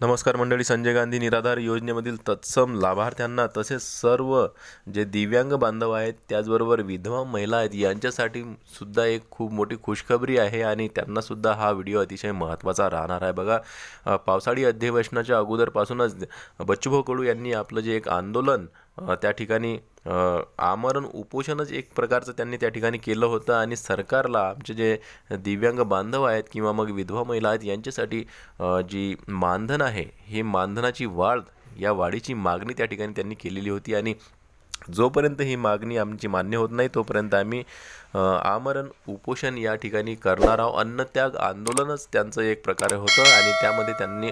नमस्कार मंडळी संजय गांधी निराधार योजनेमधील तत्सम लाभार्थ्यांना तसेच सर्व जे दिव्यांग बांधव आहेत त्याचबरोबर विधवा महिला आहेत यांच्यासाठी सुद्धा एक खूप मोठी खुशखबरी आहे आणि त्यांनासुद्धा हा व्हिडिओ अतिशय महत्त्वाचा राहणार आहे. बघा पावसाळी अधिवेशनाच्या अगोदरपासूनच बच्चूभाऊ कडू यांनी आपलं जे एक आंदोलन त्या ठिकाणी आमरण उपोषणच एक प्रकारचं त्यांनी त्या ठिकाणी केलं होतं आणि सरकारला आमचे जे दिव्यांग बांधव आहेत किंवा मग विधवा महिला आहेत यांच्यासाठी जी मानधन आहे ही मानधनाची वाढ या वाढीची मागणी त्या ठिकाणी त्यांनी केलेली होती आणि जोपर्यंत ही मागणी आमची मान्य होत नाही तोपर्यंत आम्ही आमरण उपोषण या ठिकाणी करणार आहोत. अन्नत्याग आंदोलनच त्यांचं एक प्रकारे होतं आणि त्यामध्ये त्यांनी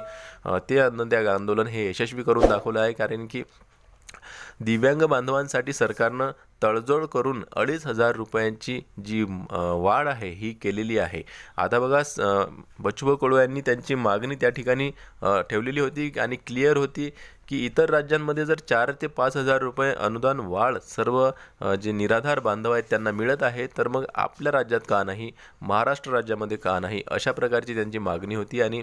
ते अन्नत्याग आंदोलन हे यशस्वी करून दाखवलं आहे. कारण की दिव्यांग बांधवांसाठी सरकारनं तडजोड करून अडीच हजार रुपयांची जी वाढ आहे ही केलेली आहे. आता बघा स- बच्चूभाऊ कडू यांनी त्यांची मागणी त्या ठिकाणी ठेवलेली होती आणि क्लिअर होती की इतर राज्यांमध्ये जर चार ते पाच हजार रुपये अनुदान वाढ सर्व जे निराधार बांधव आहेत त्यांना मिळत आहे तर मग आपल्या राज्यात का नाही महाराष्ट्र राज्यामध्ये का नाही अशा प्रकारची त्यांची मागणी होती आणि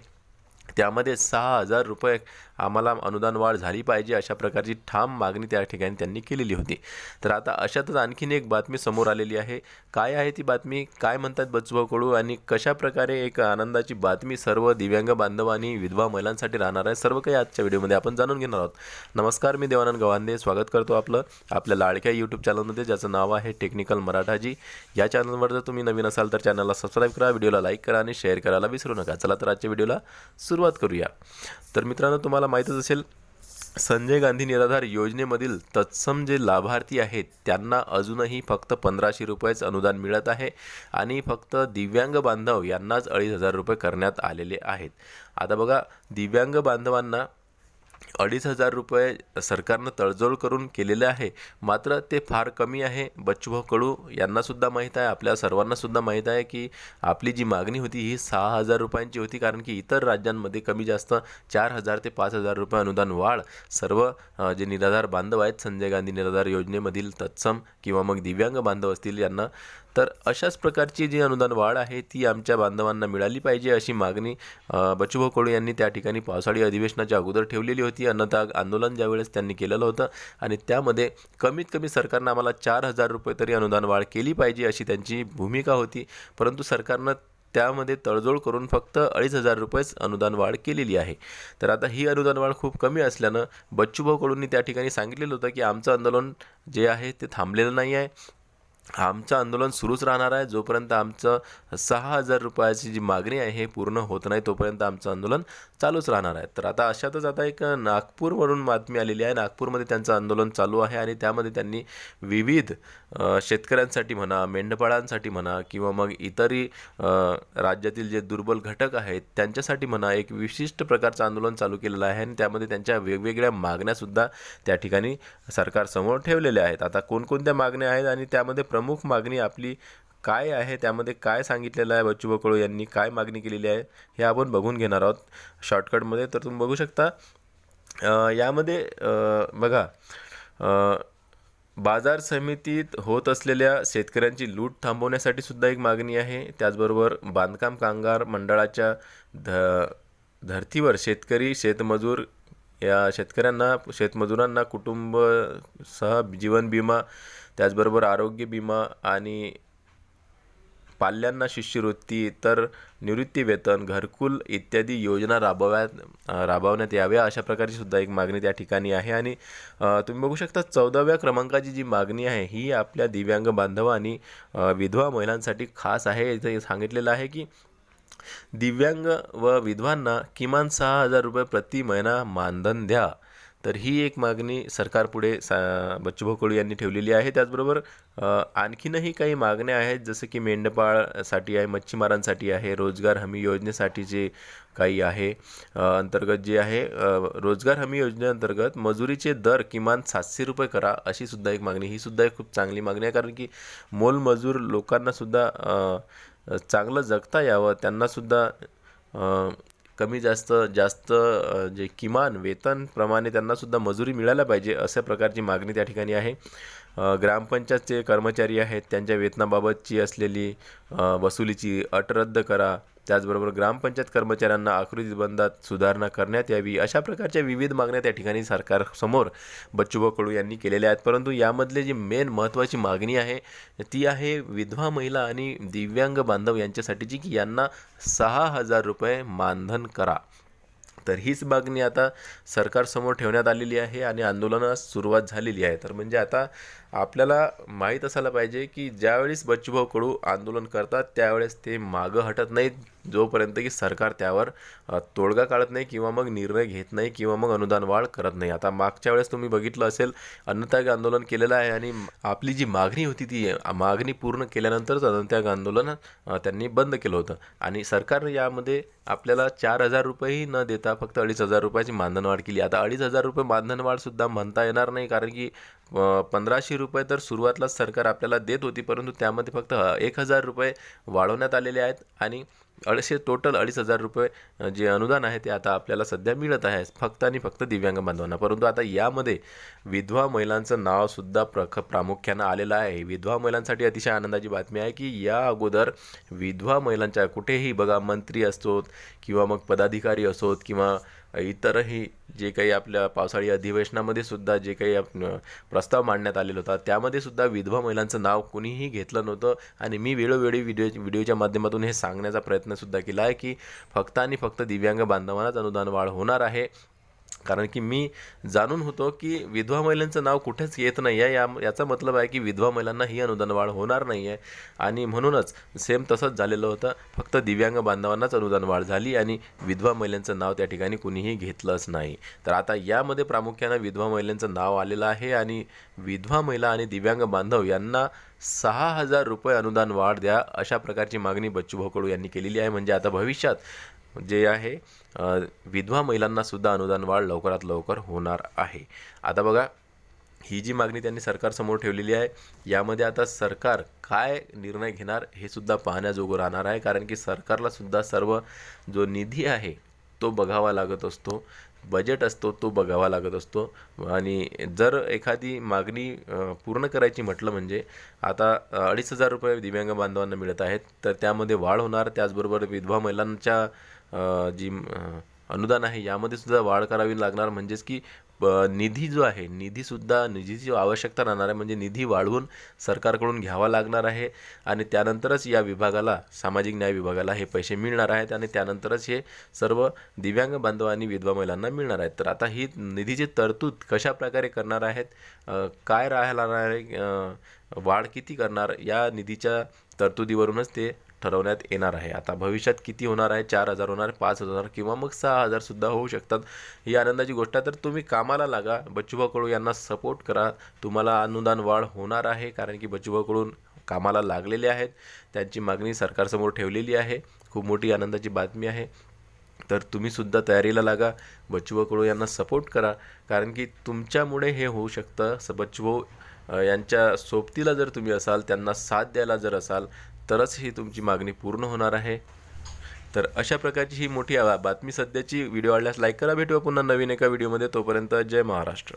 त्यामध्ये सहा हजार रुपये आम्हाला अनुदान वाढ झाली पाहिजे अशा प्रकारची ठाम मागणी त्या ठिकाणी त्यांनी केलेली होती. तर आता अशातच आणखीन एक बातमी समोर आलेली आहे. काय आहे ती बातमी? काय म्हणतात बच्चूभाऊ कडू? आणि कशा प्रकारे एक आनंदाची बातमी सर्व दिव्यांग बांधव आणि विधवा महिलांसाठी राहणार आहे? सर्व काही आजच्या व्हिडिओमध्ये आपण जाणून घेणार आहोत. नमस्कार मी देवानंद गवांदे स्वागत करतो आपलं आपल्या लाडक्या यूट्यूब चॅनलमध्ये ज्याचं नाव आहे टेक्निकल मराठाजी. या चॅनलवर जर तुम्ही नवीन असाल तर चॅनलला सबस्क्राईब करा व्हिडिओला लाईक करा आणि शेअर करायला विसरू नका. चला तर आजच्या व्हिडिओला सुरू सुरुवात करूया. तर मित्रांनो तुम्हाला माहीतच असेल संजय गांधी निराधार योजनेमधील तत्सम जे लाभार्थी आहेत त्यांना अजूनही फक्त पंधराशे रुपयेच अनुदान मिळत आहे आणि फक्त दिव्यांग बांधव यांनाच अडीच हजार रुपये करण्यात आलेले आहेत. आता बघा दिव्यांग बांधवांना अडीच हजार रुपये सरकारनं तडजोड करून केलेले आहे. मात्र ते फार कमी आहे. बच्चूभाऊ कडू यांनासुद्धा माहीत आहे. आपल्या सर्वांनासुद्धा माहीत आहे की आपली जी मागणी होती ही सहा हजार रुपयांची होती. कारण की इतर राज्यांमध्ये कमी जास्त चार हजार ते पाच हजार रुपये अनुदान वाढ सर्व जे निराधार बांधव आहेत संजय गांधी निराधार योजनेमधील तत्सम किंवा मग दिव्यांग बांधव असतील यांना तर अशाच प्रकारची जी अनुदान वाढ आहे ती आमच्या बांधवांना मिळाली पाहिजे अशी मागणी बचूभाऊ बच्चूभाऊ कडू यांनी त्या ठिकाणी पावसाळी अधिवेशनाच्या अगोदर ठेवलेली होती. अन्नताग आंदोलन ज्यावेळेस त्यांनी केलेलं होतं आणि त्यामध्ये कमीत कमी सरकारनं आम्हाला चार हजार रुपये तरी अनुदान वाढ केली पाहिजे अशी त्यांची भूमिका होती. परंतु सरकारनं त्यामध्ये तडजोड करून फक्त अडीच हजार रुपयेच अनुदान वाढ केलेली आहे. तर आता ही अनुदान वाढ खूप कमी असल्यानं बच्चूभाऊ कडूंनी त्या ठिकाणी सांगितलेलं होतं की आमचं आंदोलन जे आहे ते थांबलेलं नाही आहे. आमचं आंदोलन सुरूच राहणार आहे. जोपर्यंत आमचं सहा हजार रुपयाची जी मागणी आहे हे पूर्ण होत नाही तोपर्यंत आमचं आंदोलन चालूच राहणार आहे. तर आता अशातच आता एक नागपूरवरून बातमी आलेली आहे. नागपूरमध्ये त्यांचं आंदोलन चालू आहे आणि त्यामध्ये त्यांनी विविध शेतकऱ्यांसाठी म्हणा मेंढपाळांसाठी म्हणा किंवा मग इतरही राज्यातील जे दुर्बल घटक आहेत त्यांच्यासाठी म्हणा एक विशिष्ट प्रकारचं आंदोलन चालू केलेलं आहे आणि त्यामध्ये त्यांच्या वेगवेगळ्या मागण्यासुद्धा त्या ठिकाणी सरकारसमोर ठेवलेल्या आहेत. आता कोणकोणत्या मागण्या आहेत आणि त्यामध्ये प्रमुख मागणी आपली काय आहे त्यामध्ये काय सांगितलेलं आहे बच्चू बकळू यांनी काय मागणी केलेली आहे हे आपण बघून घेणार आहोत. शॉर्टकटमध्ये तर तुम्ही बघू शकता. यामध्ये बघा बाजार समितीत होत असलेल्या शेतकऱ्यांची लूट थांबवण्यासाठी सुद्धा एक मागणी आहे. त्याचबरोबर बांधकाम कामगार मंडळाच्या ध धर्तीवर शेतकरी शेतमजूर या शेतकऱ्यांना शेतमजुरांना कुटुंबसह जीवन विमा त्याचबरोबर आरोग्य विमा आणि पाल्यांना शिष्यवृत्ती इतर निवृत्ती वेतन घरकुल इत्यादी योजना राबव्यात राबवण्यात याव्या अशा प्रकारची सुद्धा एक मागणी त्या ठिकाणी आहे. आणि तुम्ही बघू शकता चौदाव्या क्रमांकाची जी मागणी आहे ही आपल्या दिव्यांग बांधव आणि विधवा महिलांसाठी खास आहे. इथे सांगितलेलं आहे की दिव्यांग व विधवांना किमान सहा हजार रुपये प्रति महिना मानधन द्या. तर ही एक मागणी सरकारपुढे सा बच्चूभाऊ कडू यांनी ठेवलेली आहे. त्याचबरोबर आणखीनही काही मागण्या आहेत जसं की मेंढपाळसाठी आहे मच्छीमारांसाठी आहे रोजगार हमी योजनेसाठी जे काही आहे अंतर्गत जे आहे रोजगार हमी योजनेअंतर्गत मजुरीचे दर किमान सातशे रुपये करा अशी सुद्धा एक मागणी. ही सुद्धा एक खूप चांगली मागणी आहे कारण की मोलमजूर लोकांनासुद्धा चांगलं जगता यावं त्यांनासुद्धा कमी जास्त जास्त जे किमान वेतनप्रमाणे त्यांनासुद्धा मजुरी मिळायला पाहिजे अशा प्रकारची मागणी त्या ठिकाणी आहे. ग्रामपंचायतचे कर्मचारी आहेत त्यांच्या वेतनाबाबतची असलेली वसुलीची अट रद्द करा त्याचबरोबर ग्रामपंचायत कर्मचाऱ्यांना आकृती बंदात सुधारणा करण्यात यावी अशा प्रकारच्या विविध मागण्या त्या ठिकाणी सरकारसमोर बच्चूभाऊ कडू यांनी केलेल्या आहेत. परंतु यामधले जी मेन महत्त्वाची मागणी आहे ती आहे विधवा महिला आणि दिव्यांग बांधव यांच्यासाठीची की यांना सहा हजार रुपये मानधन करा. तर हीच मागणी आता सरकारसमोर ठेवण्यात आलेली आहे आणि आंदोलनास सुरुवात झालेली आहे. तर म्हणजे आता आपल्याला माहीत असायला पाहिजे की ज्यावेळेस बच्चूभाऊ कडू आंदोलन करतात त्यावेळेस ते मागं हटत नाहीत. जोपर्यंत की सरकार त्यावर तोडगा काढत नाही किंवा मग निर्णय घेत नाही किंवा मग अनुदान वाढ करत नाही. आता मागच्या वेळेस तुम्ही बघितलं असेल अन्नत्याग आंदोलन केलेलं आहे आणि आपली जी मागणी होती ती मागणी पूर्ण केल्यानंतरच अन्नत्याग आंदोलन त्यांनी बंद केलं होतं. आणि सरकारने यामध्ये आपल्याला चार हजार रुपयेही न देता फक्त अडीच हजार रुपयाची मानधनवाढ केली. आता अडीच हजार रुपये मानधनवाढसुद्धा म्हणता येणार नाही कारण की पंधराशे रुपये तर सुरुवातीलाच सरकार आपल्याला देत होती परंतु त्यामध्ये फक्त एक हजार रुपये वाढवण्यात आलेले आहेत आणि अडीचशे टोटल अडीच हजार रुपये जे अनुदान आहे ते आता आपल्याला सध्या मिळत आहे. फक्त आणि फक्त दिव्यांग बांधवांना. परंतु आता यामध्ये विधवा महिलांचं नावसुद्धा प्रख प्रामुख्यानं आलेलं आहे. विधवा महिलांसाठी अतिशय आनंदाची बातमी आहे की या अगोदर विधवा महिलांच्या कुठेही बघा मंत्री असोत किंवा मग पदाधिकारी असोत किंवा इतरही जे काही आपल्या पावसाळी अधिवेशनामध्ये सुद्धा जे काही प्रस्ताव मांडण्यात आलेला होता त्यामध्ये सुद्धा विधवा महिलांचं नाव कुणीही घेतलं नव्हतं. आणि मी वेळोवेळी व्हिडिओ व्हिडिओच्या माध्यमातून हे सांगण्याचा प्रयत्न प्रयत्नसुद्धा केला आहे की फक्त आणि फक्त दिव्यांग बांधवांनाच अनुदान वाढ होणार आहे. कारण की मी जाणून होतो की विधवा महिलांचं नाव कुठेच येत नाही आहे या याचा मतलब आहे की विधवा महिलांना ही अनुदान वाढ होणार नाही आहे आणि म्हणूनच सेम तसंच झालेलं होतं. फक्त दिव्यांग बांधवांनाच अनुदान वाढ झाली आणि विधवा महिलांचं नाव त्या ठिकाणी कुणीही घेतलंच नाही. तर आता यामध्ये प्रामुख्यानं विधवा महिलांचं नाव आलेलं आहे आणि विधवा महिला आणि दिव्यांग बांधव यांना सहा हजार रुपये अनुदान वाढ द्या अशा प्रकारची मागणी बच्चूभाऊ कडू यांनी केलेली आहे. म्हणजे आता भविष्यात जे आहे विधवा महिलांनासुद्धा अनुदान वाढ लवकरात लवकर होणार आहे. आता बघा ही जी मागणी त्यांनी सरकारसमोर ठेवलेली आहे यामध्ये आता सरकार काय निर्णय घेणार हे सुद्धा पाहण्याजोगं राहणार आहे कारण की सरकारला सुद्धा सर्व जो निधी आहे तो बघावा लागत असतो. बजेट असतो तो बघावा लागत असतो. आणि जर एखादी मागणी पूर्ण करायची म्हटलं म्हणजे आता अडीच हजार रुपये दिव्यांग बांधवांना मिळत आहेत तर त्यामध्ये वाढ होणार. त्याचबरोबर विधवा महिलांच्या जी अनुदान आहे यामध्ये सुद्धा वाढ करावी लागणार. म्हणजेच की ब- निधी जो आहे निधीसुद्धा निधीची आवश्यकता राहणार आहे. म्हणजे निधी वाढवून सरकारकडून घ्यावा लागणार आहे. आणि त्यानंतरच या विभागाला सामाजिक न्याय विभागाला हे पैसे मिळणार आहेत. आणि त्यानंतरच हे सर्व दिव्यांग बांधव आणि विधवा महिलांना मिळणार आहेत. तर आता ही निधीची तरतूद कशा प्रकारे करणार आहेत? काय काय राहणार आहे? वाढ किती करणार? या निधीच्या तरतुदीवरूनच ते ठरवण्यात येणार आहे. आता भविष्यात किती होणार आहे? चार हजार होणार पाच हजार किंवा मग सहा हजार सुद्धा होऊ शकतात. ही आनंदाची गोष्ट आहे. तर तुम्ही कामाला लागा. बच्चूभाऊ कडू यांना सपोर्ट करा. तुम्हाला अनुदान वाढ होणार आहे कारण की बच्चूभाऊ कडून कामाला लागलेले आहेत. त्यांची मागणी सरकारसमोर ठेवलेली आहे. खूप मोठी आनंदाची बातमी आहे. तर तुम्हीसुद्धा तयारीला लागा. बच्चूभाऊ कडू यांना सपोर्ट करा. कारण की तुमच्यामुळे हे होऊ शकतं. स बच्चूभाऊ यांच्या सोबतीला जर तुम्ही असाल त्यांना साथ द्यायला जर असाल तरच ही तुमची मागणी पूर्ण होणार आहे. तर अशा प्रकारची ही मोठी बातमी सध्याची. व्हिडिओ आवडल्यास लाईक करा. भेटूया पुन्हा नवीन एका व्हिडिओमध्ये. तोपर्यंत जय महाराष्ट्र.